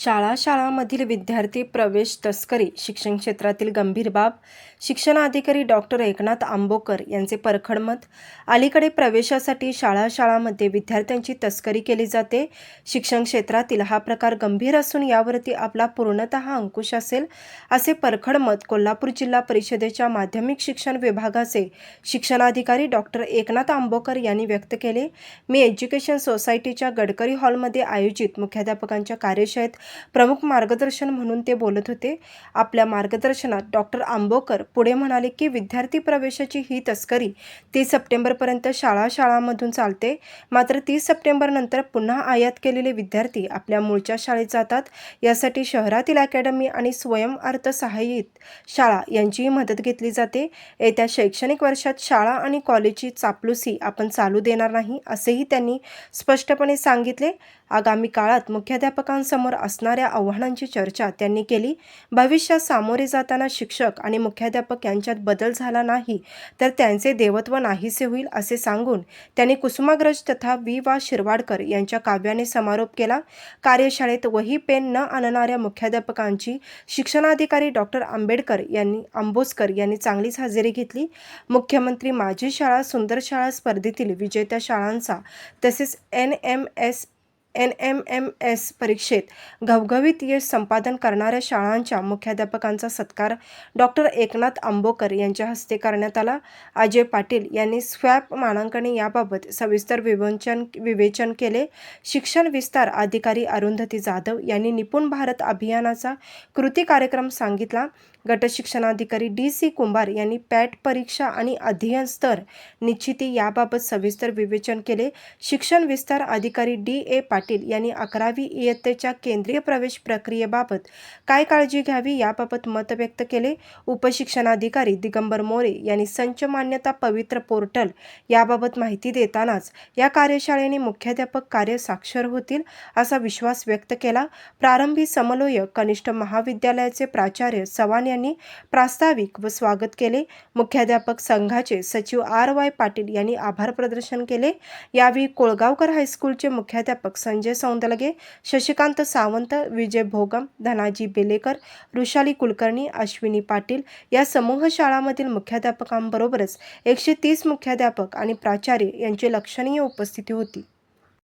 शाळा शाळांमधील विद्यार्थी प्रवेश तस्करी शिक्षण क्षेत्रातील गंभीर बाब शिक्षणाधिकारी डॉक्टर एकनाथ आंबोकर यांचे परखड मत अलीकडे प्रवेशासाठी शाळा शाळांमध्ये विद्यार्थ्यांची तस्करी केली जाते. शिक्षण क्षेत्रातील हा प्रकार गंभीर असून यावरती आपला पूर्णतः अंकुश असेल असे परखड मत कोल्हापूर जिल्हा परिषदेच्या माध्यमिक शिक्षण विभागाचे शिक्षणाधिकारी डॉक्टर एकनाथ आंबोकर यांनी व्यक्त केले. मी एज्युकेशन सोसायटीच्या गडकरी हॉलमध्ये आयोजित मुख्याध्यापकांच्या कार्यशाळेत प्रमुख मार्गदर्शन म्हणून ते बोलत होते. आपल्या मार्गदर्शनात डॉक्टर आंबोकर पुढे म्हणाले की विद्यार्थी प्रवेशाची ही तस्करी तीस सप्टेंबरपर्यंत शाळा शाळांमधून चालते. मात्र तीस सप्टेंबरनंतर पुन्हा आयात केलेले विद्यार्थी आपल्या मूळच्या शाळेत जातात. यासाठी शहरातील अकॅडमी आणि स्वयंअर्थसहाय्यित शाळा यांचीही मदत घेतली जाते. येत्या शैक्षणिक वर्षात शाळा आणि कॉलेजची चापलुसी आपण चालू देणार नाही असेही त्यांनी स्पष्टपणे सांगितले. आगामी काळात मुख्याध्यापकांसमोर असणाऱ्या आव्हानांची चर्चा त्यांनी केली. भविष्यात सामोरे जाताना शिक्षक आणि मुख्याध्यापक यांच्यात बदल झाला नाही तर त्यांचे देवत्व नाहीसे होईल असे सांगून त्यांनी कुसुमाग्रज तथा वि वा. शिरवाडकर यांच्या काव्याने समारोप केला. कार्यशाळेत वही पेन न आणणाऱ्या मुख्याध्यापकांची शिक्षणाधिकारी डॉक्टर आंबेडकर यांनी आंबोसकर यांनी चांगलीच हजेरी घेतली. मुख्यमंत्री माझी शाळा सुंदर शाळा स्पर्धेतील विजेत्या शाळांचा तसेच N. M. S. N M M S परीक्षेत घवघवीत यश संपादन करणाऱ्या शाळांच्या मुख्याध्यापकांचा सत्कार डॉक्टर एकनाथ आंबोकर यांच्या हस्ते करण्यात आला. अजय पाटील यांनी स्वॅप मानांकने याबाबत सविस्तर विवंचन विवेचन केले. शिक्षण विस्तार अधिकारी अरुंधती जाधव यांनी निपुण भारत अभियानाचा कृती कार्यक्रम सांगितला. गटशिक्षणाधिकारी डी सी कुंभार यांनी पॅट परीक्षा आणि अध्ययन स्तर निश्चिती याबाबत सविस्तर विवेचन केले. शिक्षण विस्तार अधिकारी डी ए पाटील यांनी अकरावी इयत्तेच्या केंद्रीय प्रवेश प्रक्रियेबाबत काय काळजी घ्यावी याबाबत मत व्यक्त केले. उपशिक्षणाधिकारी दिगंबर मोरे यांनी संच मान्यता पवित्र पोर्टल याबाबत माहिती देतानाच या कार्यशाळेने मुख्याध्यापक कार्य साक्षर होतील असा विश्वास व्यक्त केला. प्रारंभी समलोय कनिष्ठ महाविद्यालयाचे प्राचार्य चव्हाण यांनी प्रास्ताविक व स्वागत केले. मुख्याध्यापक संघाचे सचिव आर वाय पाटील यांनी आभार प्रदर्शन केले. यावेळी कोळगावकर हायस्कूलचे मुख्याध्यापक संजय सौंदलगे शशिकांत सावंत विजय भोगम धनाजी बेलेकर वृषाली कुलकर्णी अश्विनी पाटील या समूह शाळांमधील मुख्याध्यापकांबरोबरच एकशे तीस मुख्याध्यापक आणि प्राचार्य यांची लक्षणीय उपस्थिती होती.